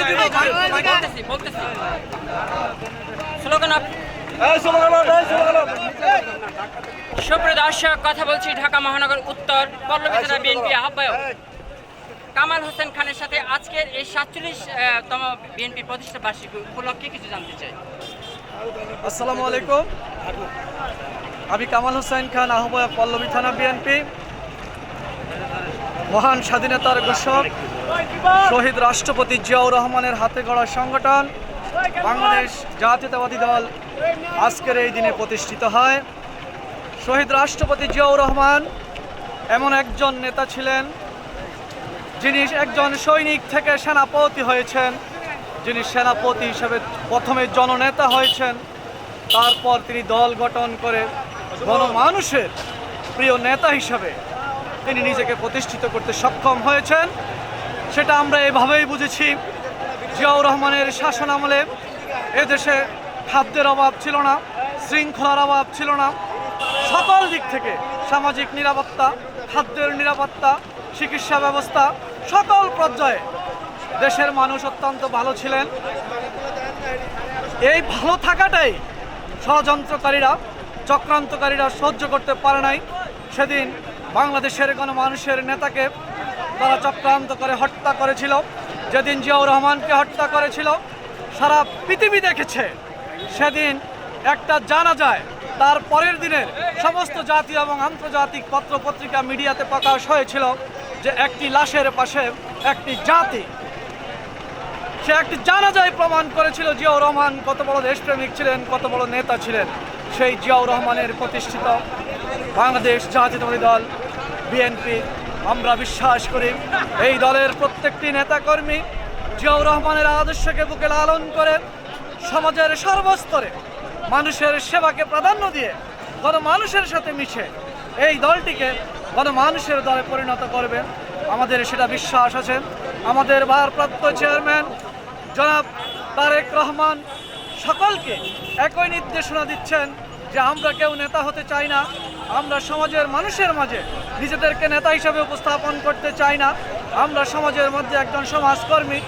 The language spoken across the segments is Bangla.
বলতেছি বলতেছি স্লোগান সুপ্রিয় দর্শক কথা বলছি ঢাকা মহানগর উত্তর পল্লবী থানা বিএনপি আহ্বায়ক কামাল হোসেন খানের সাথে আজকের এই সাতচল্লিশ তম বিএনপি প্রতিষ্ঠা বার্ষিকী উপলক্ষে কিছু জানতে চাই। আসসালামু আলাইকুম। আমি কামাল হোসেন খান আহ্বায়ক পল্লবী থানা বিএনপি। মহান স্বাধীনতার ঘোষক শহীদ রাষ্ট্রপতি জিয়াউর রহমানের হাতে গড়া সংগঠন বাংলাদেশ জাতীয়তাবাদী দল আজকের এই দিনে প্রতিষ্ঠিত হয়। শহীদ রাষ্ট্রপতি জিয়াউর রহমান এমন একজন নেতা ছিলেন যিনি একজন সৈনিক থেকে সেনাপতি হয়েছেন। যিনি সেনাপতি হিসেবে প্রথমে জননেতা হয়েছেন। তারপর তিনি দল গঠন করে গণমানুষের প্রিয় নেতা হিসাবে তিনি নিজেকে প্রতিষ্ঠিত করতে সক্ষম হয়েছেন। সেটা আমরা এভাবেই বুঝেছি। জিয়াউর রহমানের শাসন আমলে এদেশে খাদ্যের অভাব ছিল না, শৃঙ্খলার অভাব ছিল না। সকল দিক থেকে সামাজিক নিরাপত্তা, খাদ্যের নিরাপত্তা, চিকিৎসা ব্যবস্থা, সকল পর্যায়ে দেশের মানুষ অত্যন্ত ভালো ছিলেন। এই ভালো থাকাটাই ষড়যন্ত্রকারীরা, চক্রান্তকারীরা সহ্য করতে পারে নাই। সেদিন বাংলাদেশের কোনো মানুষের নেতাকে তারা চক্রান্ত করে হত্যা করেছিল। যেদিন জিয়াউর রহমানকে হত্যা করেছিল, সারা পৃথিবী দেখেছে। সেদিন একটা জানা যায়, তার পরের দিনের সমস্ত জাতীয় এবং আন্তর্জাতিক পত্র পত্রিকা মিডিয়াতে প্রকাশ হয়েছিল যে একটি লাশের পাশে একটি জাতি। সে একটি জানাজায় প্রমাণ করেছিল জিয়াউর রহমান কত বড় দেশপ্রেমিক ছিলেন, কত বড় নেতা ছিলেন। সেই জিয়াউর রহমানের প্রতিষ্ঠিত বাংলাদেশ জাতীয়তাবাদী দল, বিএনপি আমরা বিশ্বাস করি এই দলের প্রত্যেকটি নেতাকর্মী জিয়াউর রহমানের আদর্শকে বুকে লালন করে সমাজের সর্বস্তরে মানুষের সেবাকে প্রাধান্য দিয়ে মানুষের সাথে মিশে এই দলটিকে মানুষের দলে পরিণত করবেন। আমাদের সেটা বিশ্বাস আছে। আমাদের ভারপ্রাপ্ত চেয়ারম্যান জনাব তারেক রহমান সকলকে একই নির্দেশনা দিচ্ছেন যে আমরা কেউ নেতা হতে চাই না। আমরা সমাজের মানুষের মাঝে নিজেদেরকে নেতা হিসেবে উপস্থাপন করতে চাই না। আমরা সমাজের মধ্যে একজন সমাজকর্মী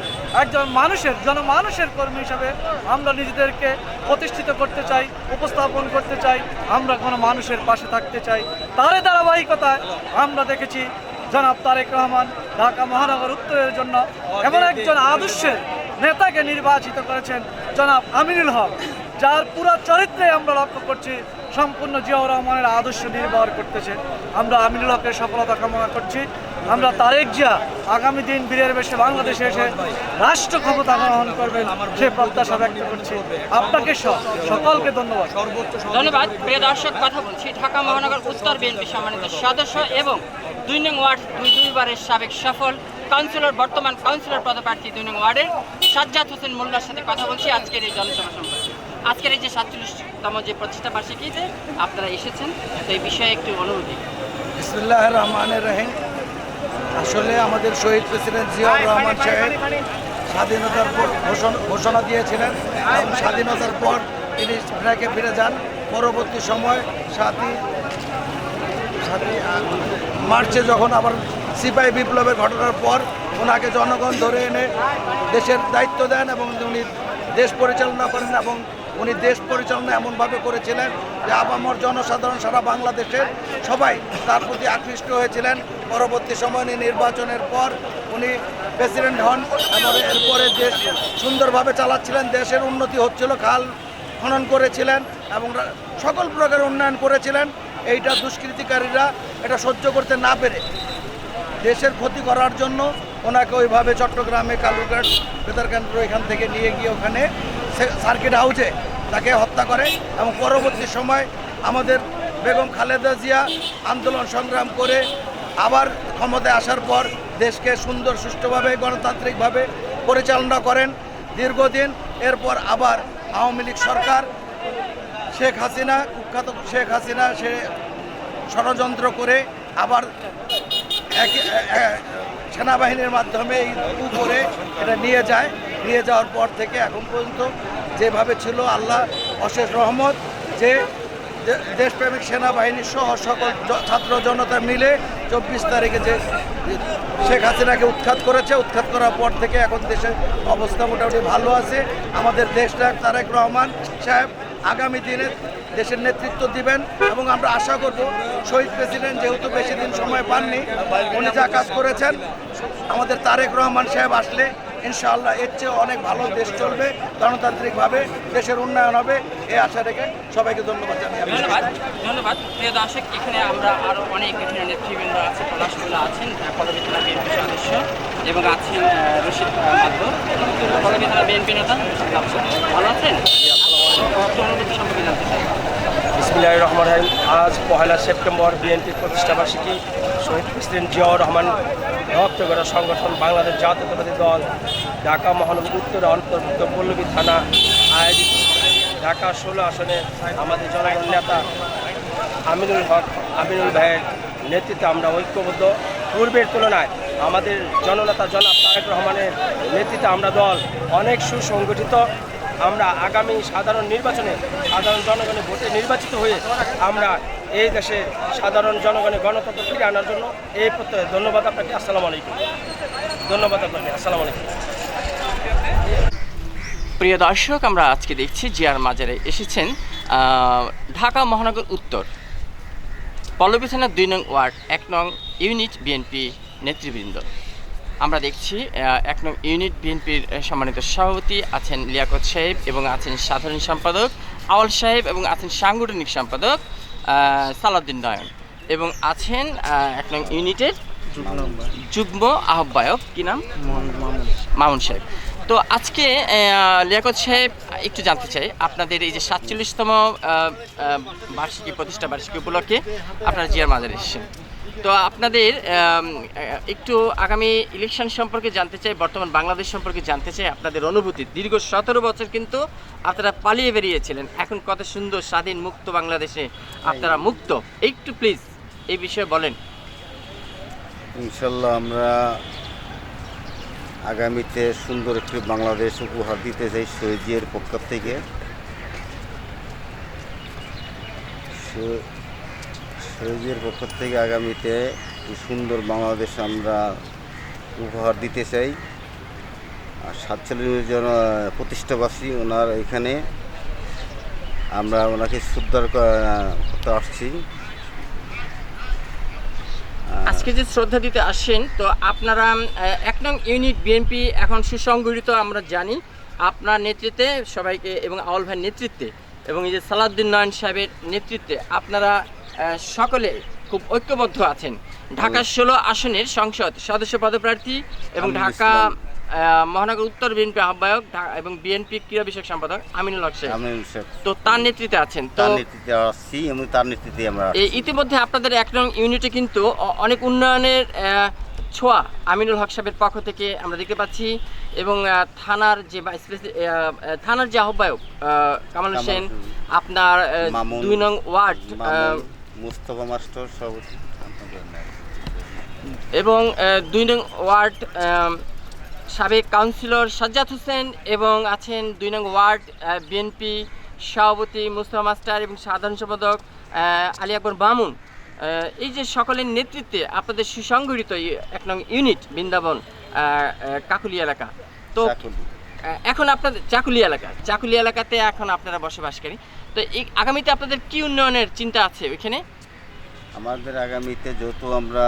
একজন মানুষের জনমানুষের কর্মী হিসাবে আমরা নিজেদেরকে প্রতিষ্ঠিত করতে চাই উপস্থাপন করতে চাই আমরা কোনো মানুষের পাশে থাকতে চাই। তারই ধারাবাহিকতায় আমরা দেখেছি জনাব তারেক রহমান ঢাকা মহানগর উত্তরের জন্য এমন একজন আদর্শের নেতাকে নির্বাচিত করেছেন জনাব আমিনুল হক যার পুরো চরিত্রে আমরা লক্ষ্য করছি সম্পূর্ণ জিয়াউর রহমানের আদর্শ নির্ভর করতেছে। আমরা আমিনুল হকের সফলতা কামনা করছি। আমরা তারেক জিয়া আগামী দিন বীরের বেশে বাংলাদেশে এসে রাষ্ট্র ক্ষমতা গ্রহণ করবেন সে প্রত্যাশা ব্যক্ত করছি। আপনাকে সকলকে ধন্যবাদ। ধন্যবাদ। প্রিয় দর্শক, কথা বলছি ঢাকা মহানগর উত্তর বিএনপি সম্মানিত সদস্য এবং দুই নং ওয়ার্ড দুই দুইবারের সাবেক সফল কাউন্সিলর, বর্তমান কাউন্সিলর পদপ্রার্থী দুই নং ওয়ার্ডের সাজ্জাদ হোসেন মোল্লার সাথে কথা বলছি। আজকের এই জনসভা আজকের এই যে সাতচল্লিশতম যে প্রতিষ্ঠা বার্ষিকীতে আপনারা এসেছেন তো এই বিষয়ে একটু অনুভূতি। বিসমুল্লাহ রহমানের রহিম। আসলে আমাদের শহীদ প্রেসিডেন্ট জিয়াউর রহমান সাহেব স্বাধীনতার পর ঘোষণা দিয়েছিলেন এবং স্বাধীনতার পর তিনি ফ্ল্যাগে ফিরে যান। পরবর্তী সময় সাতই সাতই মার্চে যখন আবার সিপাহি বিপ্লবের ঘটনার পর ওনাকে জনগণ ধরে এনে দেশের দায়িত্ব দেন এবং উনি দেশ পরিচালনা করেন এবং উনি দেশ পরিচালনা এমনভাবে করেছিলেন যে আবামর জনসাধারণ সারা বাংলাদেশের সবাই তার প্রতি আকৃষ্ট হয়েছিলেন। পরবর্তী সময় উনি নির্বাচনের পর উনি প্রেসিডেন্ট হন এবং এরপরে দেশ সুন্দরভাবে চালাচ্ছিলেন, দেশের উন্নতি হচ্ছিল, খাল খনন করেছিলেন এবং সকল প্রকার উন্নয়ন করেছিলেন। এইটা দুষ্কৃতিকারীরা এটা সহ্য করতে না পেরে দেশের ক্ষতি করার জন্য ওনাকে ওইভাবে চট্টগ্রামে কালুঘাট বেতারকেন্দ্র এখান থেকে নিয়ে গিয়ে ওখানে সার্কিট হাউসে তাকে হত্যা করে এবং পরবর্তী সময় আমাদের বেগম খালেদা জিয়া আন্দোলন সংগ্রাম করে আবার ক্ষমতায় আসার পর দেশকে সুন্দর, সুষ্ঠুভাবে, গণতান্ত্রিকভাবে পরিচালনা করেন। দীর্ঘদিন এরপর আবার আওয়ামী লীগ সরকার, শেখ হাসিনা, কুখ্যাত শেখ হাসিনা, সে ষড়যন্ত্র করে আবার সেনাবাহিনীর মাধ্যমে এই করে এটা নিয়ে যায়। নিয়ে যাওয়ার পর থেকে এখন পর্যন্ত যেভাবে ছিল আল্লাহ অশেষ রহমত যে দেশপ্রেমিক সেনাবাহিনী সহ সকল ছাত্র জনতা মিলে চব্বিশ তারিখে যে শেখ হাসিনাকে উৎখাত করেছে, উৎখাত করার পর থেকে এখন দেশের অবস্থা মোটামুটি ভালো আছে। আমাদের দেশনায়ক তারেক রহমান সাহেব আগামী দিনে দেশের নেতৃত্ব দিবেন এবং আমরা আশা করব শহীদ প্রেসিডেন্ট যেহেতু বেশি দিন সময় পাননি, উনি যা কাজ করেছেন, আমাদের তারেক রহমান সাহেব আসলে ইনশাআল্লাহ এর চেয়ে অনেক ভালো দেশ চলবে গণতান্ত্রিকভাবে দেশের উন্নয়ন হবে এই আশা রেখে সবাইকে ধন্যবাদ জানাই। ধন্যবাদ। ধন্যবাদ। প্রিয় দর্শক এখানে আমরা আরও অনেক এখানে নেতৃবৃন্দ আছে পলাশগুলো আছেন পদবী থানা বিএনপি সদস্য এবং আছেন রশিদ মাদ্র পদবী থানা বিএনপি নেতা। ভালো আছেন? একটু অনুভূতি সম্পর্কে জানতে চাই। বিসমিল্লাহির রহমান রহিম। আজ পহেলা সেপ্টেম্বর বিএনপির প্রতিষ্ঠাবার্ষিকী। শহীদ প্রেসিডেন্ট জিয়াউর রহমান রক্ত গড়া সংগঠন বাংলাদেশ জাতীয়তাবাদী দল, ঢাকা মহানগর উত্তরে অন্তর্ভুক্ত পল্লবী থানা আয়োজিত। ঢাকা ষোলো আসনে আমাদের জনগণ নেতা আমিনুল হক, আমিনুল ভাইয়ের নেতৃত্বে আমরা ঐক্যবদ্ধ। পূর্বের তুলনায় আমাদের জননেতা জনাব তারেক রহমানের নেতৃত্বে আমরা দল অনেক সুসংগঠিত। আমরা আগামী সাধারণ নির্বাচনে সাধারণ জনগণের ভোটে নির্বাচিত হয়ে আমরা এই দেশে সাধারণ জনগণের গণতন্ত্র ফিরে আনার জন্য এই প্রত্যয়ে ধন্যবাদ আপনাকে। আসসালামু আলাইকুম। ধন্যবাদ আপনাকে। আসসালামু আলাইকুম। প্রিয় দর্শক, আমরা আজকে দেখছি জিয়ার মাজারে এসেছেন ঢাকা মহানগর উত্তর পল্লবী থানার দুই নং ওয়ার্ড, এক নং ইউনিট বিএনপি নেতৃবৃন্দ। আমরা দেখছি এক নং ইউনিট বিএনপির সম্মানিত সভাপতি আছেন লিয়াকত সাহেব এবং আছেন সাধারণ সম্পাদক আওয়াল সাহেব এবং আছেন সাংগঠনিক সম্পাদক সালাউদ্দিন নয়ন এবং আছেন এক নং ইউনিটের যুগ্ম আহ্বায়ক। কি নাম? মামুন সাহেব। তো আজকে লিয়াকত সাহেব, একটু জানতে চাই। আপনাদের এই যে সাতচল্লিশতম বার্ষিকী প্রতিষ্ঠা বার্ষিকী উপলক্ষে আপনারা জিয়ার মাজারে এসেছেন? তো আপনাদের একটু আগামী ইলেকশন সম্পর্কে জানতে চাই, বর্তমান বাংলাদেশ সম্পর্কে জানতে চাই, আপনাদের অনুভূতি। দীর্ঘ সতেরো বছর কিন্তু আপনারা পালিয়ে বেরিয়েছিলেন। এখন কত সুন্দর স্বাধীন মুক্ত বাংলাদেশে আপনারা মুক্ত। একটু প্লিজ এই বিষয়ে বলেন। ইনশাল্লাহ আমরা আগামীতে সুন্দর একটি বাংলাদেশ উপহার দিতে চাই শহীদের পক্ষ থেকে। শ- পক্ষ থেকে আগামীতে সুন্দর বাংলাদেশ আমরা উপহার দিতে চাই। আর সাতচল্লিশ জন প্রতিষ্ঠাবাসী ওনার এখানে। আমরা ওনাকে শ্রদ্ধার করতে আসছি। আজকে যে শ্রদ্ধা দিতে আসেন, তো আপনারা এক নং ইউনিট বিএনপি এখন সুসংগঠিত, আমরা জানি। আপনার নেতৃত্বে সবাইকে এবং আউল ভাইয়ের নেতৃত্বে এবং এই যে সালাউদ্দিন নয়ন সাহেবের নেতৃত্বে আপনারা সকলে খুব ঐক্যবদ্ধ আছেন। ঢাকা ষোলো আসনের সংসদ সদস্য পদপ্রার্থী এবং ঢাকা মহানগর উত্তর বিএনপি আহ্বায়ক এবং বিএনপি ক্রীড়া বিষয়ক সম্পাদক আমিনুল হক তো তার নেতৃত্বে আছেন। তো তার নেতৃত্বে আমরা এই ইতিমধ্যে আপনাদের এক নং ইউনিটে কিন্তু অনেক উন্নয়নের ছোঁয়া আমিনুল হক সাহেবের পক্ষ থেকে আমরা দেখতে পাচ্ছি এবং থানার যে থানার যে আহ্বায়ক আহ, কামাল হোসেন আপনার দুই নং ওয়ার্ড মুস্তফা মাস্টার সভাপতি এবং দুই নং ওয়ার্ড সাবেক কাউন্সিলর সাজ্জাদ হোসেন এবং আছেন দুই নং ওয়ার্ড বিএনপি সভাপতি মুস্তফা মাস্টার এবং সাধারণ সম্পাদক আলী আকবর বামুন। এই যে সকলের নেতৃত্বে আপনাদের সুসংগঠিত এক নং ইউনিট বৃন্দাবন কাকুলি এলাকা। তো এখন আপনাদের চাকুলি এলাকা চাকুলি এলাকাতে এখন আপনারা বসবাসকারী। তো এই আগামীতে আপনাদের কি উন্নয়নের চিন্তা আছে ওইখানে? আমাদের আগামীতে যেহেতু আমরা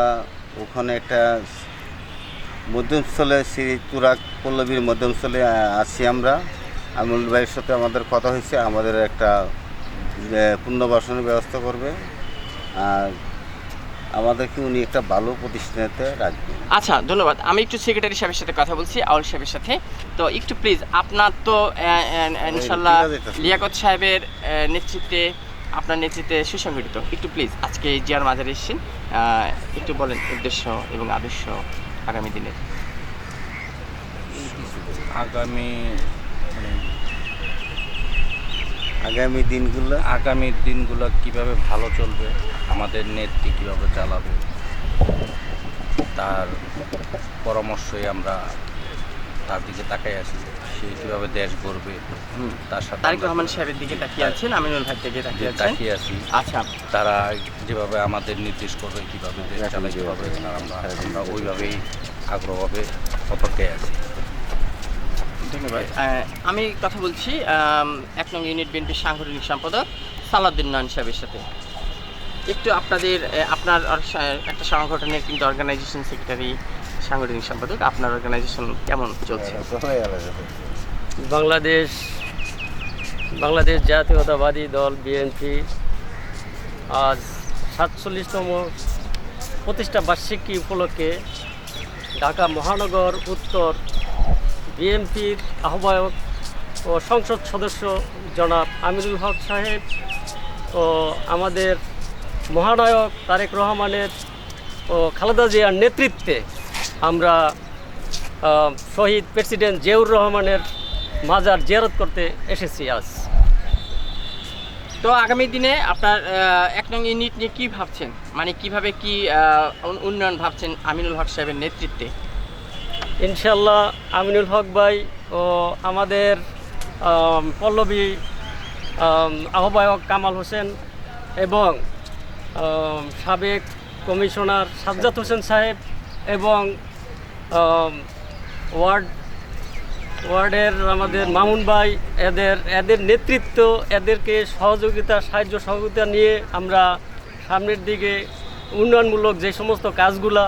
ওখানে একটা মধ্যমস্থলে শ্রী তুরাক পল্লবীর মধ্যমস্থলে আছি আমরা। আমুল ভাইয়ের সাথে আমাদের কথা হয়েছে, আমাদের একটা পুনর্বাসনের ব্যবস্থা করবে। আর আমাদেরকে উনি একটা ভালো প্রতিষ্ঠানেতে রাখবেন আচ্ছা ধন্যবাদ। আমি একটু সেক্রেটারি সাহেবের সাথে কথা বলছি আউল সাহেবের সাথে। তো একটু প্লিজ আপনার তো আহ, ইনশাল্লাহ। লিয়াকত সাহেবের নেতৃত্বে আপনার নেতৃত্বে সুসংগঠিত। একটু প্লিজ আজকে এই জিয়ার মাজারে এসেছেন। একটু বলেন উদ্দেশ্য এবং আদর্শ আগামী দিনের। আগামী আগামী দিনগুলো? আগামী দিনগুলো কীভাবে ভালো চলবে? আমাদের নেটটি কীভাবে চালাবে? তার পরামর্শই আমরা তার দিকে তাকাই আছি। সে কীভাবে দেশ গড়বে? তার সাথে তারেক রহমান সাহেবের দিকে তাকিয়ে আছেন আমিনুল ভাই থেকে তাকিয়ে তাকিয়ে আছি। আচ্ছা। তারা যেভাবে আমাদের নির্দেশ করবে কীভাবে দেশ চালাইতে হবে আমরা আমরা ওইভাবেই আগ্রহভাবে অপেক্ষায় আছি। ধন্যবাদ। আমি কথা বলছি এক নং ইউনিট বিএনপির সাংগঠনিক সম্পাদক সালাউদ্দিন নয়ন সাহেবের সাথে। একটু আপনাদের আপনার একটা সংগঠনের কিন্তু অর্গানাইজেশন সেক্রেটারি সাংগঠনিক সম্পাদক আপনার অর্গানাইজেশন কেমন চলছে? বাংলাদেশ বাংলাদেশ জাতীয়তাবাদী দল বিএনপি আজ সাতচল্লিশতম প্রতিষ্ঠা বার্ষিকী উপলক্ষে ঢাকা মহানগর উত্তর বিএনপির আহ্বায়ক ও সংসদ সদস্য জনাব আমিরুল হক সাহেব ও আমাদের মহানায়ক তারেক রহমানের ও খালেদা জিয়ার নেতৃত্বে আমরা শহীদ প্রেসিডেন্ট জিয়াউর রহমানের মাজার জিয়ারত করতে এসেছি আজ। তো আগামী দিনে আপনার এক নং ইউনিট নিয়ে কী ভাবছেন? মানে কীভাবে কি উন্নয়ন ভাবছেন আমিনুল হক সাহেবের নেতৃত্বে? ইনশাল্লাহ আমিনুল হক ভাই ও আমাদের পল্লবী আহ্বায়ক কামাল হোসেন এবং সাবেক কমিশনার সাজ্জাদ হোসেন সাহেব এবং ওয়ার্ড, ওয়ার্ডের আমাদের মামুন ভাই, এদের এদের নেতৃত্ব, এদেরকে সহযোগিতা, সাহায্য সহযোগিতা নিয়ে আমরা সামনের দিকে উন্নয়নমূলক যে সমস্ত কাজগুলা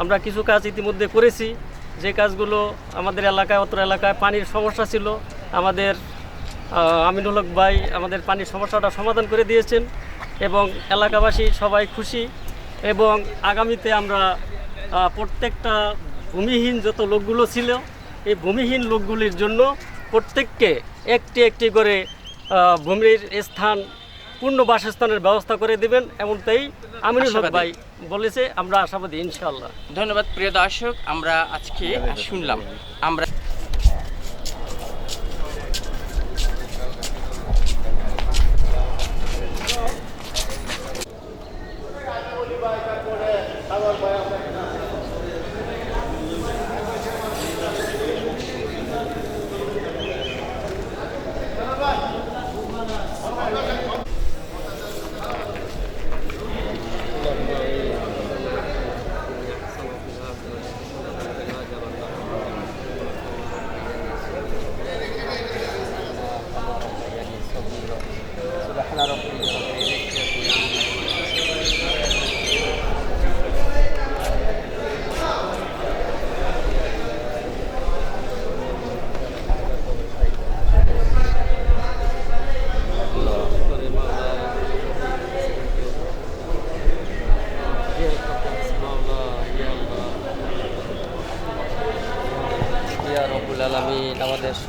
আমরা কিছু কাজ ইতিমধ্যে করেছি। যে কাজগুলো আমাদের এলাকায় অত এলাকায় পানির সমস্যা ছিল, আমাদের আমিনুল হক ভাই আমাদের পানির সমস্যাটা সমাধান করে দিয়েছেন এবং এলাকাবাসী সবাই খুশি এবং আগামীতে আমরা প্রত্যেকটা ভূমিহীন যত লোকগুলো ছিল, এই ভূমিহীন লোকগুলির জন্য প্রত্যেককে একটি একটি করে ভূমির স্থান, পূর্ণ বাসস্থানের ব্যবস্থা করে দেবেন। এমনটাই আমিনুল হক ভাই বলেছে আমরা আশাবাদী ইনশাল্লাহ ধন্যবাদ প্রিয় দর্শক আমরা আজকে শুনলাম। আমরা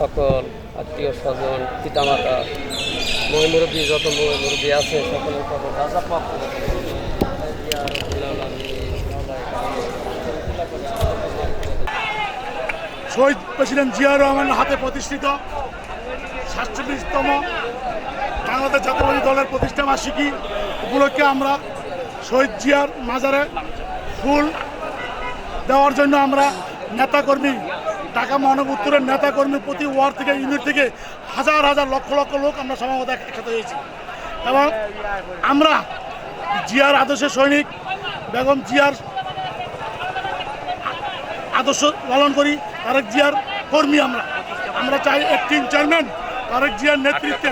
সকল আত্মীয় স্বজন, পিতামাতা মই মুরব্বী যত মই মুরব্বী আছে, সকলের কত রাজা পাপ। শহীদ প্রেসিডেন্ট জিয়া রহমানের হাতে প্রতিষ্ঠিত সাতচল্লিশতম বাংলাদেশ জাতীয়বাদী দলের প্রতিষ্ঠা বার্ষিকী উপলক্ষে আমরা শহীদ জিয়ার মাজারে ফুল দেওয়ার জন্য আমরা নেতাকর্মী ঢাকা মহানগর উত্তরের নেতাকর্মী প্রতি ওয়ার্ড থেকে, ইউনিট থেকে হাজার হাজার লক্ষ লক্ষ লোক আমরা সমাগত এক- একসাথে হয়েছি। এবং আমরা জিয়ার আদর্শের সৈনিক, বেগম জিয়ার আদর্শ পালন করি, তারেক জিয়ার কর্মী আমরা। আমরা চাই অ্যাক্টিং চেয়ারম্যান তারেক জিয়ার নেতৃত্বে,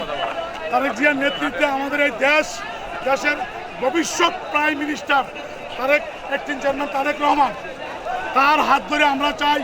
তারেক জিয়ার নেতৃত্বে আমাদের এই দেশ, দেশের ভবিষ্যৎ prime minister, Tarek acting chairman Tarek Rahman. তার হাত ধরে আমরা চাই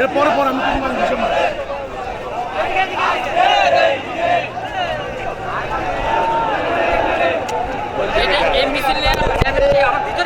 এরপরে পর আমি মিটিং ডিসেম্বর আমার